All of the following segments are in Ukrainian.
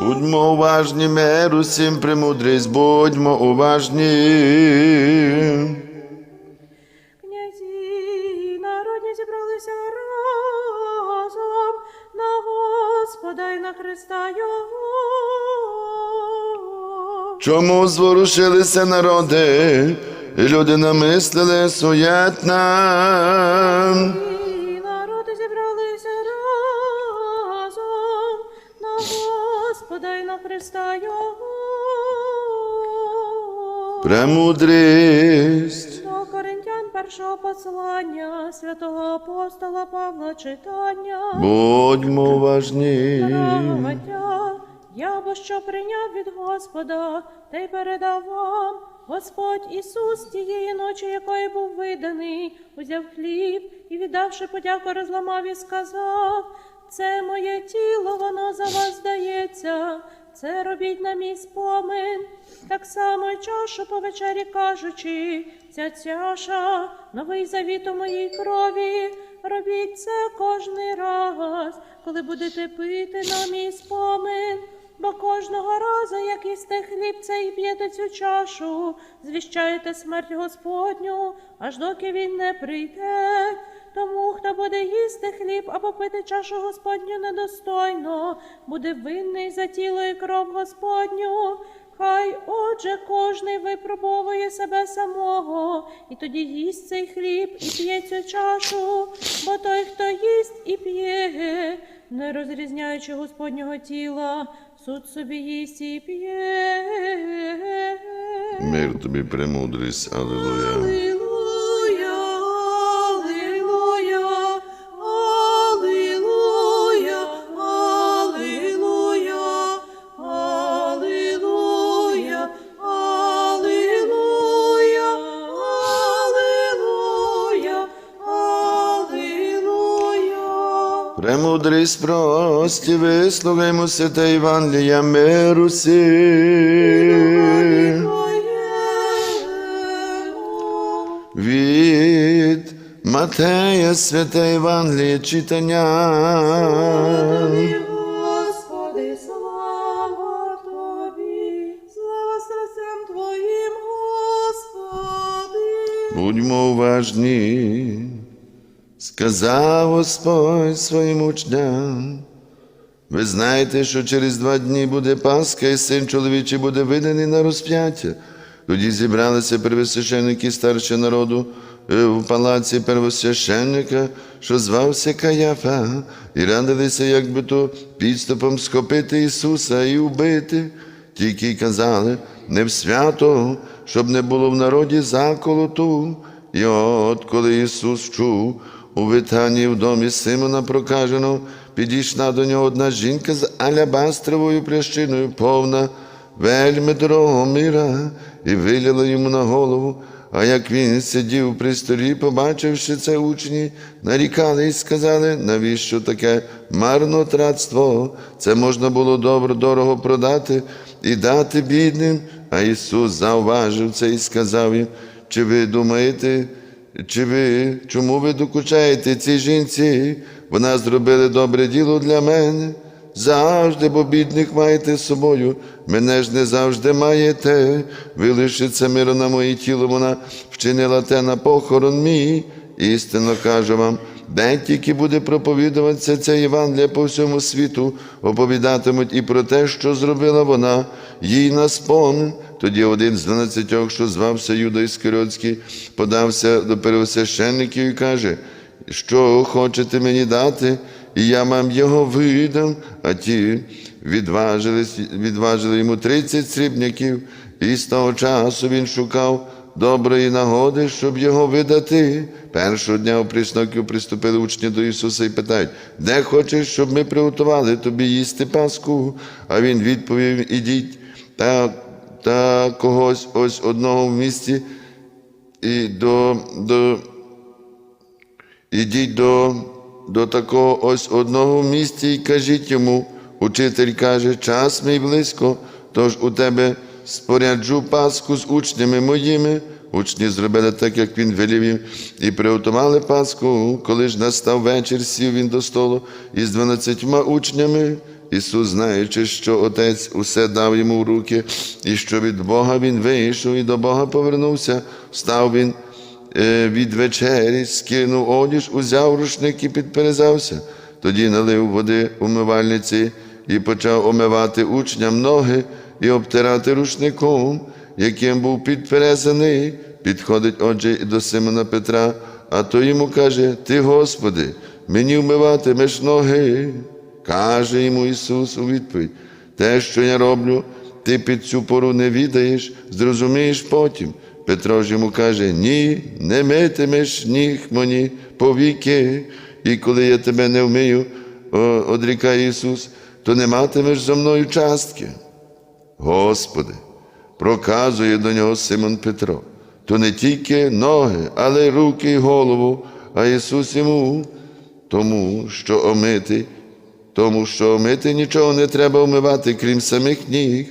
Будьмо уважні, мир усім премудрість, будьмо уважні. Князі народні зібралися разом на Господа й на Христа Його. Чому зворушилися народи, і люди намислили суєтна? І народи зібралися разом на Господа й на Христа Його. Премудрість. До Коринтян першого послання святого апостола Павла читання. Будьмо уважні. Браття, я бо що прийняв від Господа, та й передав вам. Господь Ісус тієї ночі, якої був виданий, узяв хліб і, віддавши подяку, розламав і сказав: за вас дається. Це робіть на мій спомин. Так само й чашу по вечері кажучи, ця чаша, новий завіт у моїй крові. Робіть це кожний раз, коли будете пити на мій спомин. Бо кожного разу, як їсте хліб цей п'єте цю чашу, звіщаєте смерть Господню, аж доки він не прийде. Тому, хто буде їсти хліб або пити чашу Господню недостойно, буде винний за тіло і кров Господню. Хай, отже, кожний випробовує себе самого, і тоді їсть цей хліб і п'є цю чашу, бо той, хто їсть і п'є, не розрізняючи Господнього тіла, суд собі їсть і п'є. Мир тобі, премудрість. Аллилуйя. Премудрість прості, вислухаймо святе Євангелія миру сі. Від Матея святе Євангеліє читання. Будьмо уважні, сказав Господь своїм учням. Ви знаєте, що через два дні буде Пасха, і син чоловічий буде виданий на розп'яття. Тоді зібралися первосвященники старші народу е, в палаці первосвященника, що звався Каяфа, і радилися, як би то підступом схопити Ісуса і вбити. Тільки й казали, не в свято, щоб не було в народі заколоту. І от коли Ісус вчув у Витанії в домі Симона прокаженого, підійшла до нього одна жінка з алябастровою плящиною, повна вельми дорогого мира, і вилила йому на голову. А як він сидів при столі, побачивши це учні, нарікали і сказали, навіщо таке марнотратство? Це можна було добро дорого продати і дати бідним. А Ісус зауважив це і сказав їм, чи ви думаєте, чи ви, чому ви докучаєте цій жінці? Вона зробила добре діло для мене. Завжди, бо бідних маєте з собою, мене ж не завжди маєте. Ви лишиться на моє тіло, вона вчинила те на похорон мій. Істинно кажу вам, де тільки буде проповідуватися ця Євангелія по всьому світу, оповідатимуть і про те, що зробила вона, їй на спомин. Тоді один з дванадцятьох, що звався Юда Іскаріотський, подався до первосвященників і каже, що хочете мені дати, і я вам його видам. А ті відважили йому тридцять срібняків, і з того часу він шукав доброї нагоди, щоб його видати. Першого дня у присноків приступили учні до Ісуса і питають, де хочеш, щоб ми приготували тобі їсти Пасху? А він відповів: ідіть та, та когось ось одного в місті і до, до, ідіть до, до такого ось одного в місті і кажіть йому, учитель каже, час мій близько, тож у тебе споряджу Пасху з учнями моїми. Учні зробили так, як він велів їм, і приготували Пасху. Коли ж настав вечір, сів він до столу із дванадцятьма учнями, Ісус, знаючи, що Отець усе дав йому в руки, і що від Бога він вийшов і до Бога повернувся, став він е, від вечері, скинув одіж, узяв рушник і підперезався. Тоді налив води умивальниці і почав омивати учням ноги і обтирати рушником, яким був підперезаний. Підходить отже і до Симона Петра, а той йому каже: Ти, Господи, мені вмиватимеш ноги. Каже йому Ісус у відповідь: Те, що я роблю, ти під цю пору не відаєш, зрозумієш потім. Петро ж йому каже: Ні, не митимеш ніг мені повіки, і коли я тебе не вмию, одрікає Ісус, то не матимеш за мною частки. Господи, проказує до нього Симон Петро, то не тільки ноги, але й руки і голову, а Ісус йому, тому що омити, тому що омити нічого не треба вмивати, крім самих ніг,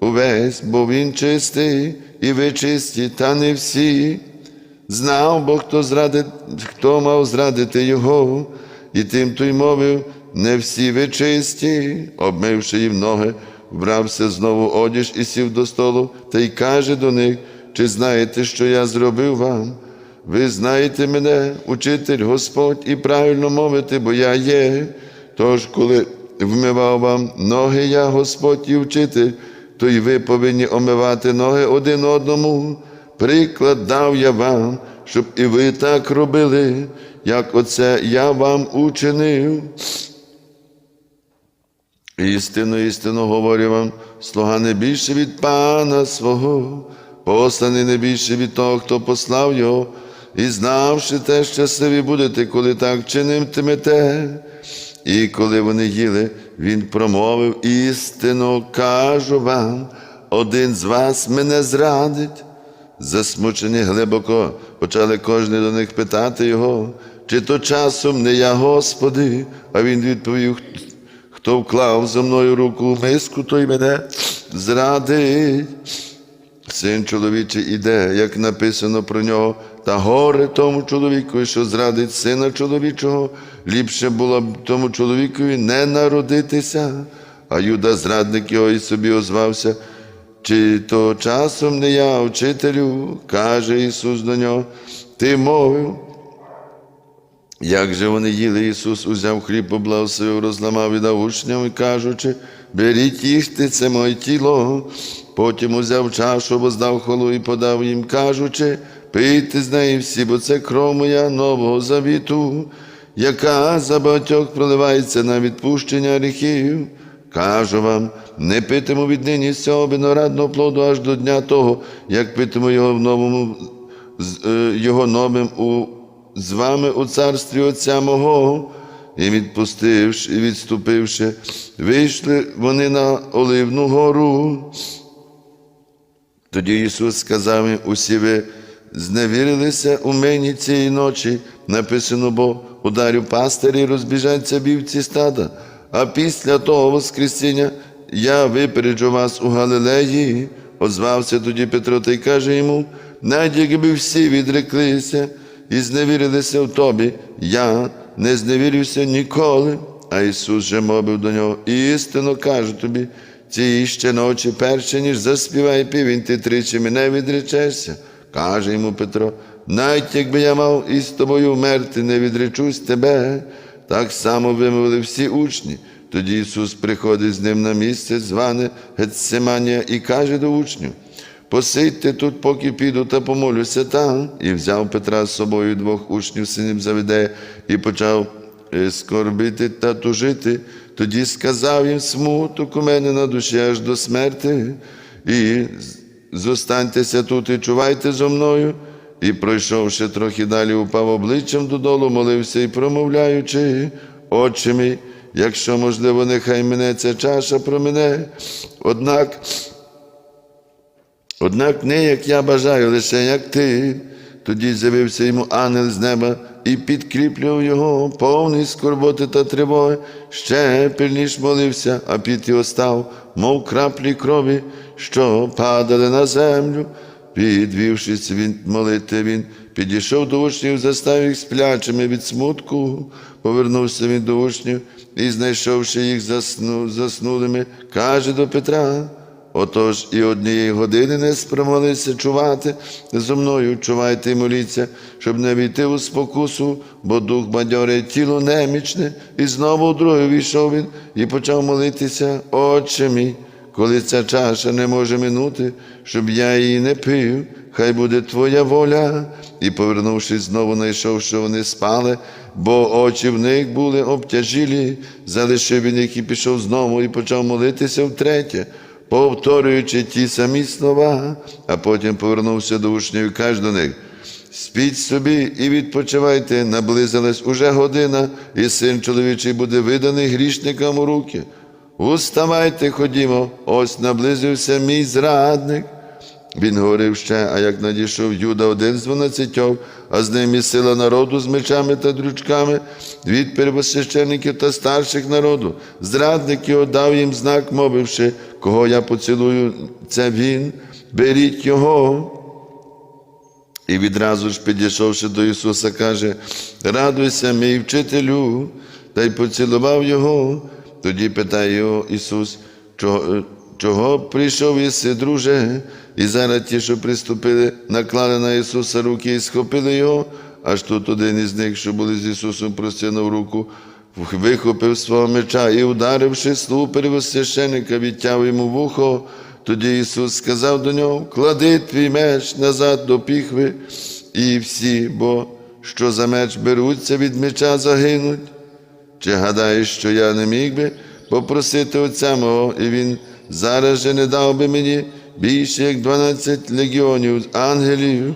увесь, бо Він чистий, і ви чисті, та не всі. Знав, бо хто зрадить, хто мав зрадити його, і тим той мовив, не всі ви чисті, обмивши їм ноги, вбрався знову одіж і сів до столу, та й каже до них, чи знаєте, що я зробив вам? Ви знаєте мене, учитель Господь, і правильно мовите, бо я є. Тож, коли вмивав вам ноги, я Господь і вчитель, то й ви повинні омивати ноги один одному. Приклад дав я вам, щоб і ви так робили, як оце я вам учинив. Істину, істину говорю вам, слуга не більше від пана свого, посланий не більше від того, хто послав його, і знавши те, щасливі будете, коли так чинитимете. І коли вони їли, він промовив істину, кажу вам, один з вас мене зрадить. Засмучені глибоко, почали кожен до них питати його, чи то часом не я, Господи, а він відповів, хто вклав за мною руку в миску, той мене зрадить. Син чоловічий іде, як написано про нього, та горе тому чоловікові, що зрадить сина чоловічого, ліпше було б тому чоловікові не народитися. А Юда, зрадник його, і собі озвався. Чи то часом не я, вчителю, каже Ісус до нього, ти мовив. Як же вони їли, Ісус узяв хліб, поблагословив, розламав і дав учням, і кажучи, беріть їжте, це моє тіло. Потім узяв чашу, воздав холу і подав їм, кажучи, пийте з неї всі, бо це кров моя нового завіту, яка за багатьох проливається на відпущення гріхів. Кажу вам, не питиму віднині з цього виноградного плоду аж до дня того, як питиму його в новому, е, його новим у, з вами у царстві Отця мого. І відпустивши, і відступивши, вийшли вони на Оливну гору. Тоді Ісус сказав їм, усі ви зневірилися у мені цієї ночі, написано, бо ударю пастирі, розбіжаться вівці стада, а після того Воскресіння я випереджу вас у Галилеї. Озвався тоді Петро та й каже йому, навіть якби всі відреклися і зневірилися в тобі, я не зневірюся ніколи. А Ісус же мовив до нього, істинно кажу тобі, цієї ще ночі, перше, ніж заспіває півень, ти тричі мене відречешся. Каже йому Петро, навіть якби я мав із тобою вмерти, не відречусь тебе. Так само вимовили всі учні. Тоді Ісус приходить з ним на місце, зване Гетсиманія, і каже до учнів: Посидьте тут, поки піду та помолюся там. І взяв Петра з собою двох учнів синів Завидея і почав е, скорбити та тужити. Тоді сказав їм смуток у мене на душі аж до смерти, і зостаньтеся тут і чувайте зо мною. І, пройшовши трохи далі, упав обличчям додолу, молився і промовляючи, Отче мій, якщо можливо, нехай мене ця чаша про мене. Однак Однак не як я бажаю, лише як ти. Тоді з'явився йому ангел з неба і підкріплював його, повний скорботи та тривоги, ще пильніш молився, а під його став, мов краплі крові, що падали на землю. Підвівшись від молити, він підійшов до учнів, застав їх сплячими від смутку, повернувся він до учнів і, знайшовши їх засну, заснулими, каже до Петра. Отож і однієї години не спромолися чувати. Зо мною, чувайте і моліться, щоб не війти у спокусу, бо дух бадьоре, тіло немічне, і знову вдруге війшов він і почав молитися, Отче мій, коли ця чаша не може минути, щоб я її не пив, хай буде Твоя воля. І, повернувшись, знову знайшов, що вони спали, бо очі в них були обтяжілі, залишив він їх і пішов знову і почав молитися втретє повторюючи ті самі слова, а потім повернувся до учнів і каже до них: спіть собі і відпочивайте, наблизилась уже година, і син чоловічий буде виданий грішникам у руки. Уставайте, ходімо, ось наблизився мій зрадник. Він говорив ще, а як надійшов Юда один з дванадцятьох, а з ним і сила народу з мечами та дрючками від первосвящеників та старших народу. Зрадник його дав їм знак, мовивши, кого я поцілую, це він, беріть його. І відразу ж підійшовши до Ісуса, каже: Радуйся, мій вчителю, та й поцілував його. Тоді питає його Ісус, чого, чого прийшов єси, друже? І зараз ті, що приступили, наклали на Ісуса руки і схопили його, аж тут один із них, що були з Ісусом, простягнув руку, вихопив свого меча і, ударивши слугу первосвященика, відтяв йому вухо. Тоді Ісус сказав до нього: клади твій меч назад до піхви, і всі, бо що за меч беруться від меча загинуть. Чи гадаєш, що я не міг би попросити Отця мого, і Він зараз же не дав би мені більше, як 12 легіонів ангелів?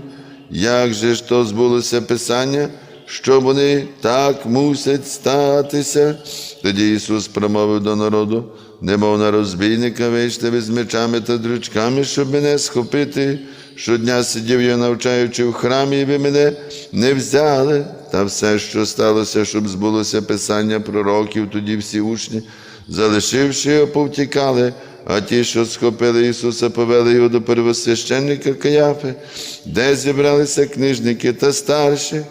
Як же ж то збулося Писання, що вони так мусять статися? Тоді Ісус промовив до народу, немов на розбійника вийшли ви з мечами та дрючками, щоб мене схопити. Щодня сидів я, навчаючи в храмі, і ви мене не взяли. Та все, що сталося, щоб збулося Писання пророків, тоді всі учні, залишивши його, повтікали, а ті, що схопили Ісуса, повели його до первосвященника Каяфи, де зібралися книжники та старші.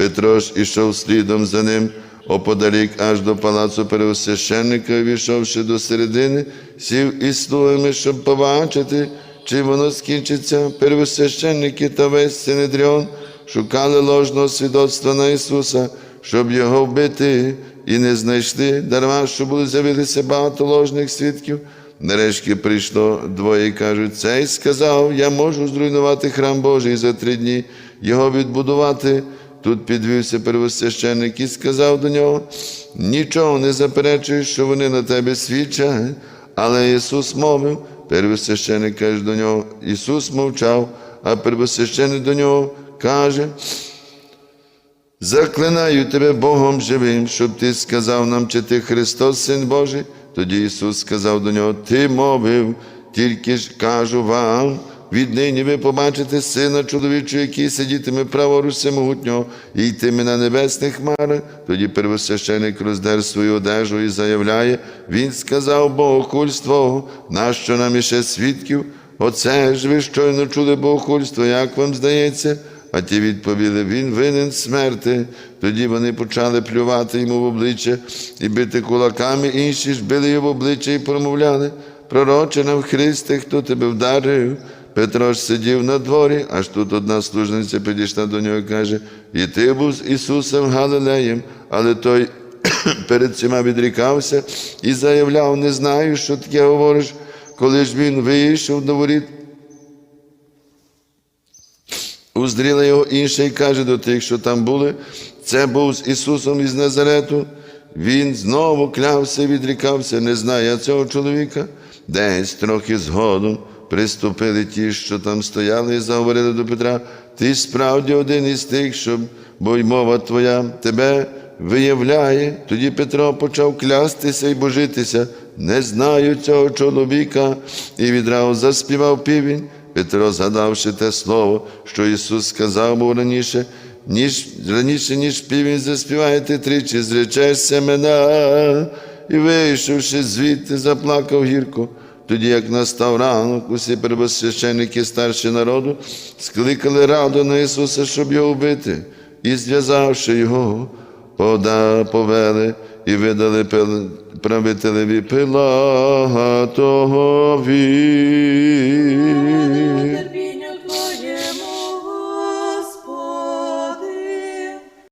Петро ж ішов слідом за ним оподалік аж до палацу первосвященника, і війшовши до середини, сів із слугами, щоб побачити, чи воно скінчиться. Первосвященники та весь Синедріон шукали ложного свідоцтва на Ісуса, щоб його вбити, і не знайшли, дарма, що були з'явилися багато ложних свідків. Нарешті прийшло двоє і кажуть, цей сказав, я можу зруйнувати храм Божий за три дні, його відбудувати. Тут підвівся первосвященник і сказав до нього, нічого не заперечуєш, що вони на тебе свідчать. Але Ісус мовив, первосвященник каже до нього, Ісус мовчав, а первосвященник до нього каже, Заклинаю тебе Богом живим, щоб ти сказав нам, чи ти Христос, Син Божий. Тоді Ісус сказав до нього: Ти мовив, тільки ж кажу вам, віднині ви побачите сина чоловічого, який сидітиме праворуч всемогутнього, і йтиме на небесних хмарах. Тоді первосвященик роздер свою одежу і заявляє: Він сказав богохульство, нащо нам іще свідків? Оце ж ви щойно чули богохульство, як вам здається? А ті відповіли, він винен смерти. Тоді вони почали плювати йому в обличчя і бити кулаками, інші ж били його в обличчя і промовляли. Пророче нам Христе, хто тебе вдарив? Петро ж сидів на дворі, аж тут одна служниця підійшла до нього і каже: І ти був з Ісусом Галилеєм, але той перед цими відрікався і заявляв: не знаю, що таке говориш, коли ж він вийшов до воріт. Уздріла його інша і каже до тих, що там були, це був з Ісусом із Назарету. Він знову клявся і відрікався, не знає цього чоловіка. Десь трохи згодом приступили ті, що там стояли, і заговорили до Петра. Ти справді один із тих, що, бо й мова твоя тебе виявляє. Тоді Петро почав клястися і божитися. Не знаю цього чоловіка, і відразу заспівав півень. Петро, згадавши те слово, що Ісус сказав був раніше, ніж раніше, ніж півень заспіваєте тричі, зречешся мене, і вийшовши звідти, заплакав гірко. Тоді, як настав ранок, усі первосвященники старші народу скликали раду на Ісуса, щоб його вбити, і зв'язавши його, повели і видали правителеві Пилатові.